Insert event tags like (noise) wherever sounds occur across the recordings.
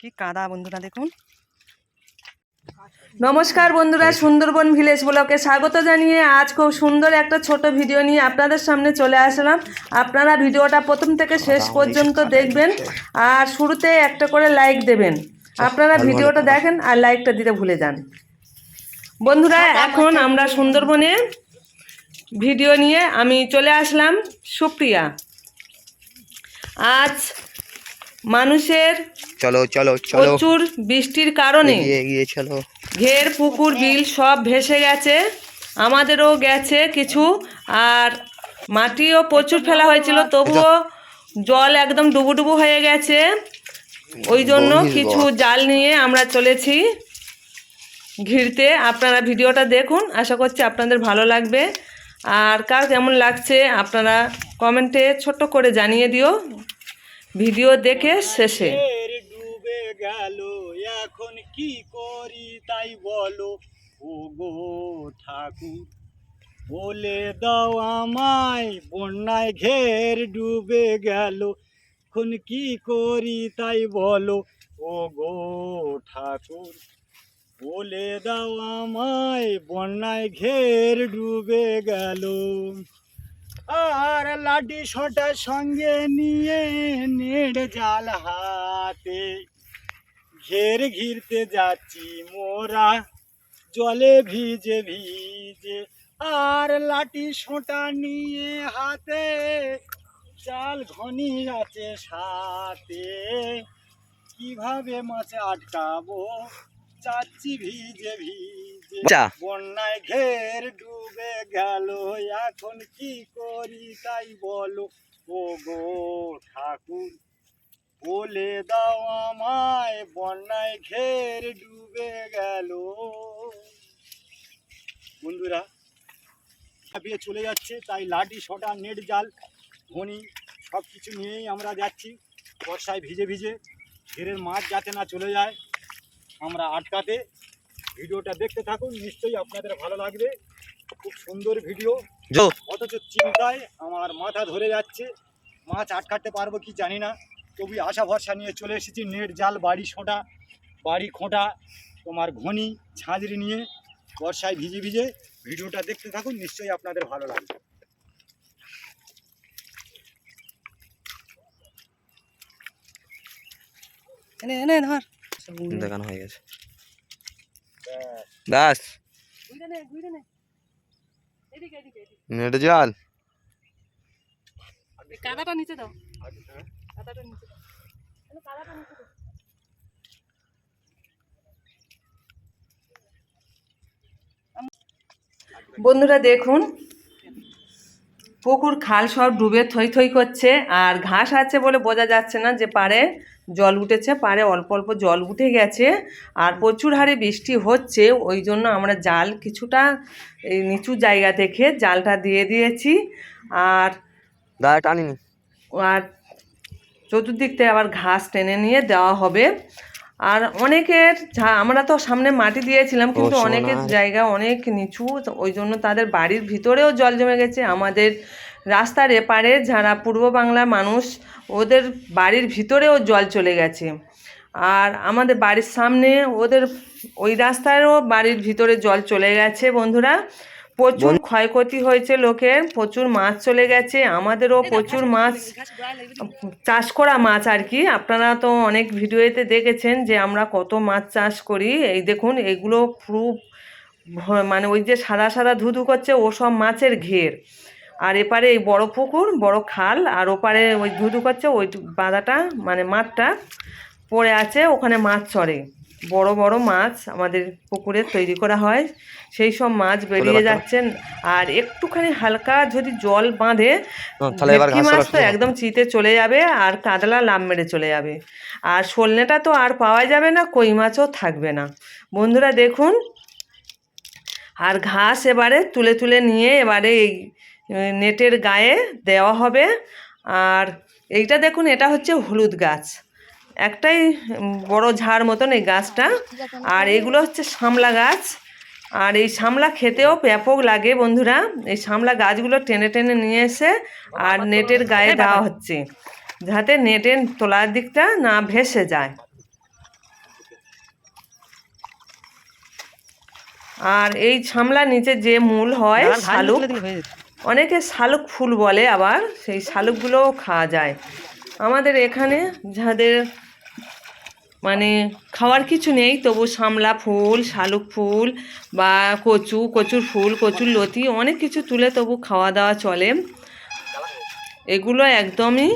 কি কাদা বন্ধুরা দেখুন। নমস্কার বন্ধুরা সুন্দরবন ভিলেজ ব্লকে স্বাগত জানিয়ে আজ খুব সুন্দর একটা ছোট ভিডিও নিয়ে আপনাদের সামনে চলে আসলাম। আপনারা ভিডিওটা প্রথম থেকে শেষ পর্যন্ত দেখবেন আর শুরুতে একটা করে লাইক দেবেন। আপনারা ভিডিওটা দেখেন আর লাইকটা দিতে ভুলে যান। বন্ধুরা এখন আমরা সুন্দরবনে ভিডিও নিয়ে আমি চলে আসলাম সুপ্রিয়া। আজ মানুষের চলো চলো চলো। প্রচুর বৃষ্টির কারণে এগিয়ে চলো। ঘের পুকুর বিল সব ভেসে গেছে। আমাদেরও গেছে কিছু আর মাটিও প্রচুর ফেলা হয়েছিল তবুও জল একদম ডুবুডুবু হয়ে গেছে। ওই জন্য কিছু জাল নিয়ে আমরা চলেছি ঘিরতে। আপনারা ভিডিওটা দেখুন আশা করছি আপনাদের ভালো লাগবে। আর কার কেমন লাগছে আপনারা কমেন্টে ছোট্ট করে জানিয়ে দিও। ভিডিও দেখে শেষে। ডুবে গেল, এখন কি করি তাই বলো? ও গো ঠাকুর, বলে দাও আমায়, বন্যায় ঘের ডুবে গেল, এখন কি করি তাই বলো? ও গো ঠাকুর, বলে দাও আমায়, বন্যায় ঘের ডুবে গেল। আর লাঠি সোটার সঙ্গে নিয়ে নেড় জাল হাতে। ঘের ঘিরতে যাচ্ছি মোরা, জলে ভিজে ভিজে। আর লাঠি সোটা নিয়ে হাতে জাল ঘনি আছে সাথে। কীভাবে মাছে আটকাবো? যাচ্ছি ভিজে ভিজে। বন্যায় ঘের ডুবে গেল এখন কি করি তাই বলো? ও গো ঠাকুর বলে দাও আমায় বন্যায় ঘের ডুবে গেল। বন্ধুরা ছাপিয়ে চলে যাচ্ছে তাই লাঠি শটা নেট জাল ঘনি সব কিছু নিয়েই আমরা যাচ্ছি। বর্ষায় ভিজে ভিজে ঘেরের মাছ যাতে না চলে যায়। আমরা আটকাতে ভিডিওটা দেখতে থাকুন নিশ্চয়ই আপনাদের ভালো লাগবে। খুব সুন্দর ভিডিও। অথচ চিন্তায় আমার মাথা ধরে যাচ্ছে। মাছ আটকাতে পারব কি জানি না। তবু আশা ভরসা নিয়ে চলে এসেছি। নেট জাল বাড়ি সোঁটা বাড়ি খোঁটা তোমার ঘনি ঝাঁঝরি নিয়ে বর্ষায় ভিজে ভিজে ভিডিওটা দেখতে থাকুন। নিশ্চয়ই আপনাদের ভালো লাগবে। এনে এনে ধর। দেখানো হয়ে গেছে। দাস নেট জাল। কাদাটা নিচে দাও। কাদাটা নিচে দাও। কাদাটা নিচে দাও বন্ধুরা দেখুন পুকুর খাল সব ডুবে থই থই করছে আর ঘাস আছে বলে বোঝা যাচ্ছে না যে পাড়ে জল উঠেছে পাড়ে অল্প অল্প জল উঠে গেছে আর প্রচুর হারে বৃষ্টি হচ্ছে ওই জন্য আমরা জাল কিছুটা এই নিচু জায়গা থেকে জালটা দিয়ে দিয়েছি আর টানিনি। আর চতুর্দিক থেকে আবার ঘাস টেনে নিয়ে দেওয়া হবে। আর অনেকের আমরা তো সামনে মাটি দিয়েছিলাম কিন্তু অনেকের জায়গা অনেক নিচু ওই জন্য তাদের বাড়ির ভিতরেও জল জমে গেছে আমাদের রাস্তার এপারে যারা পূর্ব বাংলার মানুষ ওদের বাড়ির ভিতরেও জল চলে গেছে। আর আমাদের বাড়ির সামনে ওদের ওই রাস্তায়ও বাড়ির ভিতরে জল চলে গেছে বন্ধুরা। প্রচুর ক্ষয়ক্ষতি হয়েছে লোকের প্রচুর মাছ চলে গেছে। আমাদেরও প্রচুর মাছ চাষ করা মাছ আর কি। আপনারা তো অনেক ভিডিওতে দেখেছেন যে আমরা কত মাছ চাষ করি। এই দেখুন এগুলো পুরো ভ- মানে ওই যে সাদা সাদা ধুধু করছে ও সব মাছের ঘের। আর এপারে এই বড় পুকুর বড় খাল আর ওপারে ওই ধুধু করছে ওই বাঁধাটা মানে মাঠটা পড়ে আছে ওখানে মাছ চড়ে। বড় বড় মাছ আমাদের পুকুরে তৈরি করা হয় সেই সব মাছ বেরিয়ে যাচ্ছেন। আর একটুখানি হালকা যদি জল বাঁধে ভেটকি মাছ তো একদম চিতে চলে যাবে আর কাতলা লাভ মেরে চলে যাবে। আর সলনেটা তো আর পাওয়া যাবে না কই মাছও থাকবে না। বন্ধুরা দেখুন আর ঘাস এবারে তুলে তুলে নিয়ে এবারে এই নেটের গায়ে দেওয়া হবে। আর এইটা দেখুন এটা হচ্ছে হলুদ গাছ। একটাই বড় ঝাড় মতন এই গাছটা। আর এগুলো হচ্ছে শামলা গাছ। আর এই শামলা খেতেও ব্যাপক লাগে বন্ধুরা। এই শামলা গাছগুলো টেনে টেনে নিয়ে এসে আর নেটের গায়ে দেওয়া হচ্ছে যাতে নেটের তোলার দিকটা না ভেসে যায়। আর এই শামলা নিচে যে মূল হয় শালুক অনেকে শালুক ফুল বলে আবার সেই শালুকগুলোও খাওয়া যায়। আমাদের এখানে যাদের মানে খাওয়ার কিছু নেই তবু সামলা ফুল শালুক ফুল বা কচু কচুর ফুল কচুর লতি অনেক কিছু তুলে তবু খাওয়া দাওয়া চলে। এগুলো একদমই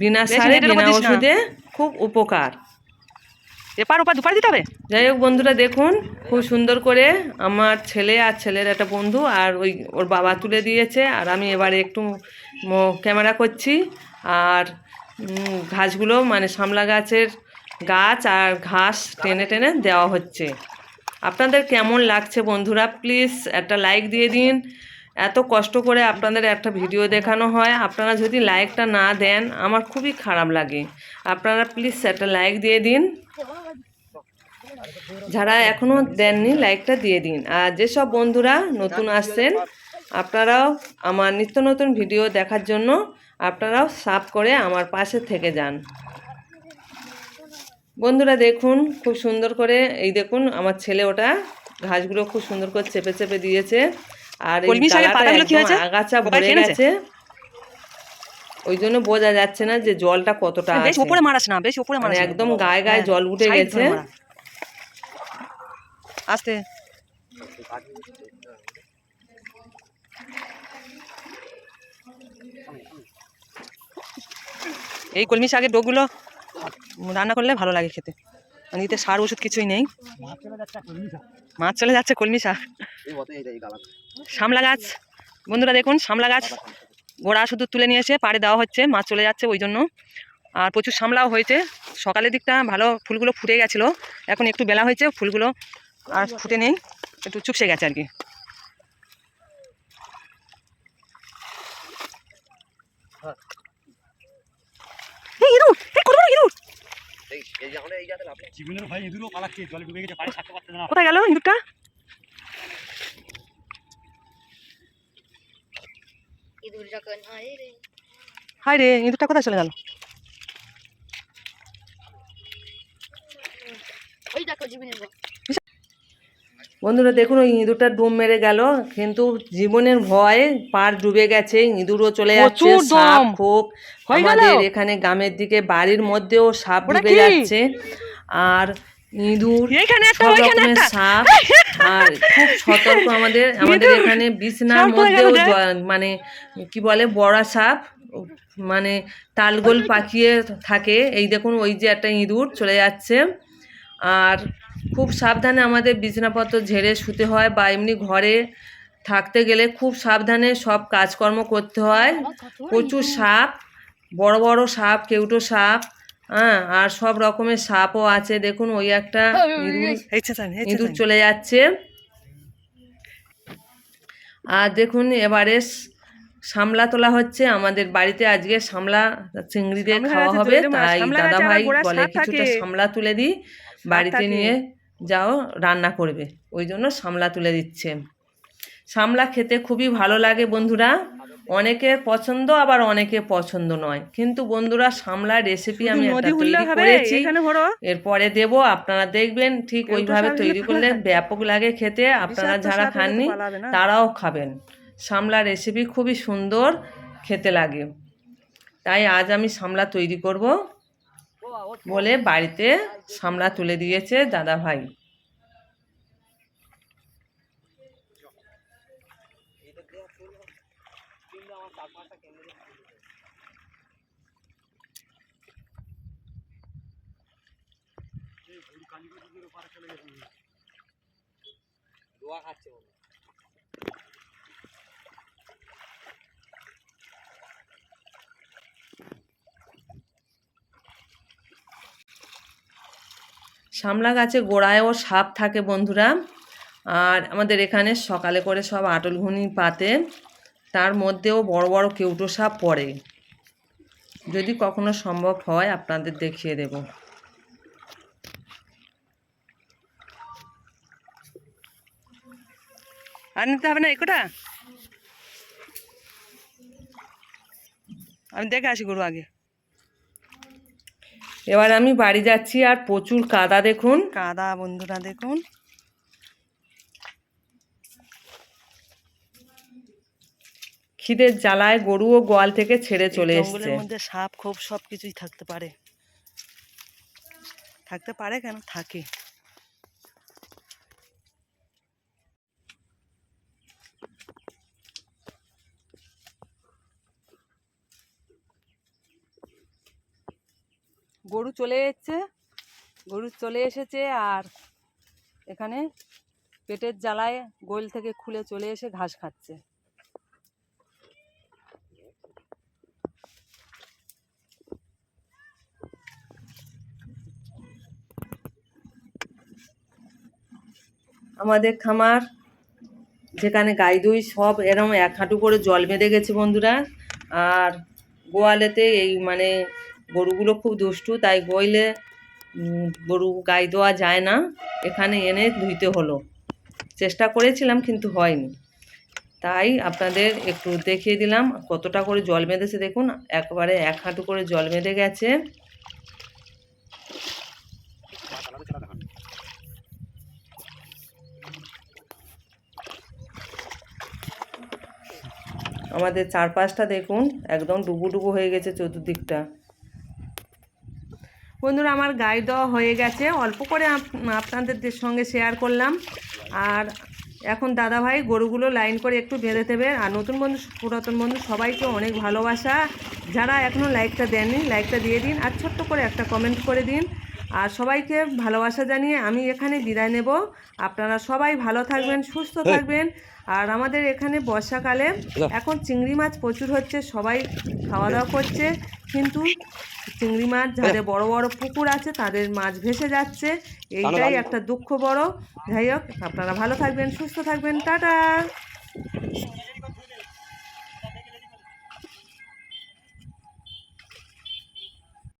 বিনা সারে বিনা ওষুধে খুব উপকার। এপার ওপার দুপার দিতে হবে? যাই হোক বন্ধুরা, দেখুন, খুব সুন্দর করে আমার ছেলে আর ছেলের একটা বন্ধু আর ওই ওর বাবা তুলে দিয়েছে। আর আমি এবারে একটু ক্যামেরা করছি। আর ঘাসগুলো মানে সামলা গাছের গাছ আর ঘাস টেনে টেনে দেওয়া হচ্ছে। আপনাদের কেমন লাগছে বন্ধুরা? প্লিজ একটা লাইক দিয়ে দিন। এত কষ্ট করে আপনাদের একটা ভিডিও দেখানো হয়। আপনারা যদি লাইকটা না দেন, আমার খুবই খারাপ লাগে। আপনারা প্লিজ একটা লাইক দিয়ে দিন। যারা এখনও দেননি লাইকটা দিয়ে দিন। আর যেসব বন্ধুরা নতুন আসছেন, আপনারাও আমার নিত্য নতুন ভিডিও দেখার জন্য আপনারাও সাব করে আমার পাশে থেকে যান। বন্ধুরা দেখুন, খুব সুন্দর করে, এই দেখুন আমার ছেলে ওটা, ঘাসগুলো খুব সুন্দর করে চেপে চেপে দিয়েছে। আর কলমি শাকের পাতাগুলো কি হয়েছে? আগাছা ভরে গেছে। ওই জন্য বোঝা যাচ্ছে না যে জলটা কতটা বেশ উপরে মারাস না বেশ উপরে মানে মারাস একদম গায়ে গায়ে হ্যাঁ, জল উঠে গেছে। আস্তে। এই কলমি শাকের ডোগুলো রান্না করলে ভালো লাগে খেতে। এতে সার ওষুধ কিছুই নেই। মাছ চলে যাচ্ছে, কলমি শাক। শামলা গাছ। বন্ধুরা দেখুন, শামলা গাছ। গোড়া শুধু তুলে নিয়ে এসে পাড়ে দেওয়া হচ্ছে, মাছ চলে যাচ্ছে ওই জন্য। আর প্রচুর শামলাও হয়েছে। সকালের দিকটা ভালো ফুলগুলো ফুটে গেছিল। এখন একটু বেলা হয়েছে, ফুলগুলো আর ফুটে নেই, একটু চুপসে গেছে আর কি এই ইঁদুর! এই কত বড় ইঁদুর! জীবনের ভয় ইঁদুরও পালাচ্ছে জলে ডুবে গেছে পাড়ে থাকতে পারছে না কোথায় গেল ইঁদুরটা? ইঁদুর রে। হাই রে ইঁদুরটা কোথায় চলে গেল? ওই দেখো জীবনের। বন্ধুরা দেখুন ওই ইঁদুরটা ডুব মেরে গেল। কিন্তু জীবনের ভয়ে পার ডুবে গেছে। ইঁদুরও চলে যাচ্ছে সাপ। খোপ আমাদের এখানে গ্রামের দিকে বাড়ির মধ্যেও সাপ কি? যাচ্ছে। আর ইঁদুর সব রকমের সাপ। (laughs) আর খুব সতর্ক আমাদের আমাদের এখানে বিছনার মধ্যেও মানে কি বলে বড়া সাপ মানে তালগোল পাকিয়ে থাকে। এই দেখুন ওই যে একটা ইঁদুর চলে যাচ্ছে। আর খুব সাবধানে আমাদের বিছানাপত্র ঝেড়ে শুতে হয় বা এমনি ঘরে থাকতে গেলে খুব সাবধানে সব কাজকর্ম করতে হয়। প্রচুর সাপ বড় বড় সাপ কেউটো সাপ হ্যাঁ আর সব রকমের সাপও আছে। দেখুন ওই একটা ইঁদুর চলে যাচ্ছে। আর দেখুন এবারে সামলা তোলা হচ্ছে। আমাদের বাড়িতে আজকে সামলা চিংড়ি দিয়ে খাওয়া হবে। তাই দাদা ভাই বলে কিছুটা সামলা তুলে দিই। বাড়িতে নিয়ে যাও রান্না করবে। ওই জন্য সামলা তুলে দিচ্ছে। সামলা খেতে খুবই ভালো লাগে বন্ধুরা। অনেকের পছন্দ আবার অনেকে পছন্দ নয়। কিন্তু বন্ধুরা সামলার রেসিপি আমি করেছি। এরপরে দেব আপনারা দেখবেন ঠিক ওইভাবে তৈরি করলে (laughs) ব্যাপক লাগে খেতে। আপনারা যারা খাননি তারাও খাবেন। সামলা রেসিপি খুবই সুন্দর খেতে লাগে। তাই আজ আমি সামলা তৈরি করব। বলে বাড়িতে সামলা তুলে দিয়েছে দাদা ভাই। সামলা গাছে গোড়ায়ও সাপ থাকে বন্ধুরা। আর আমাদের এখানে সকালে করে সব আটল ঘুনি পাতে, তার মধ্যেও বড় বড় কেউটো সাপ পড়ে। যদি কখনো সম্ভব হয়, আপনাদের দেখিয়ে দেব। আর নিতে হবে না একটা? আমি দেখে আসি গরু আগে। এবার আমি বাড়ি যাচ্ছি আর প্রচুর কাদা দেখুন। কাদা বন্ধুরা দেখুন। খিদের জ্বালায় গরুও গোয়াল থেকে ছেড়ে চলে এসছে। মধ্যে সাপ খোপ সব কিছুই থাকতে পারে। থাকতে পারে কেন? থাকে। চলে এসেছে, গরু চলে এসেছে আর এখানে পেটের জ্বালায় গোল থেকে খুলে চলে এসে ঘাস খাচ্ছে। আমাদের খামার, যেখানে গাই দুই সব এরম এক হাঁটু করে জল বেঁধে গেছে বন্ধুরা। আর গোয়ালেতে এই মানে গরুগুলো খুব দুষ্টু, তাই গইলে গরু গাই দেওয়া যায় না। এখানে এনে ধুইতে হলো। চেষ্টা করেছিলাম, কিন্তু হয়নি। তাই আপনাদের একটু দেখিয়ে দিলাম কতটা করে জল বেঁধেছে। দেখুন, একবারে এক হাঁটু করে জল বেঁধে গেছে। আমাদের চারপাশটা দেখুন, একদম ডুবু ডুবু হয়ে গেছে চতুর্দিকটা। বন্ধুরা, আমার গায়ে দেওয়া হয়ে গেছে। অল্প করে আপনাদের সঙ্গে শেয়ার করলাম। আর এখন দাদাভাই গরুগুলো লাইন করে একটু বেঁধে দেবে। আর নতুন বন্ধু, পুরাতন বন্ধু, সবাইকে অনেক ভালোবাসা। যারা এখনও লাইকটা দেননি লাইকটা দিয়ে দিন। আর ছোট্ট করে একটা কমেন্ট করে দিন। আর সবাইকে ভালোবাসা জানিয়ে আমি এখানে বিদায় নেব। আপনারা সবাই ভালো থাকবেন সুস্থ থাকবেন। আর আমাদের এখানে বর্ষাকালে এখন চিংড়ি মাছ প্রচুর হচ্ছে সবাই খাওয়া দাওয়া করছে। কিন্তু চিংড়ি মাছ যাদের বড় বড় পুকুর আছে তাদের মাছ ভেসে যাচ্ছে। এইটাই একটা দুঃখ বড়। যাই হোক আপনারা ভালো থাকবেন সুস্থ থাকবেন। টাটা।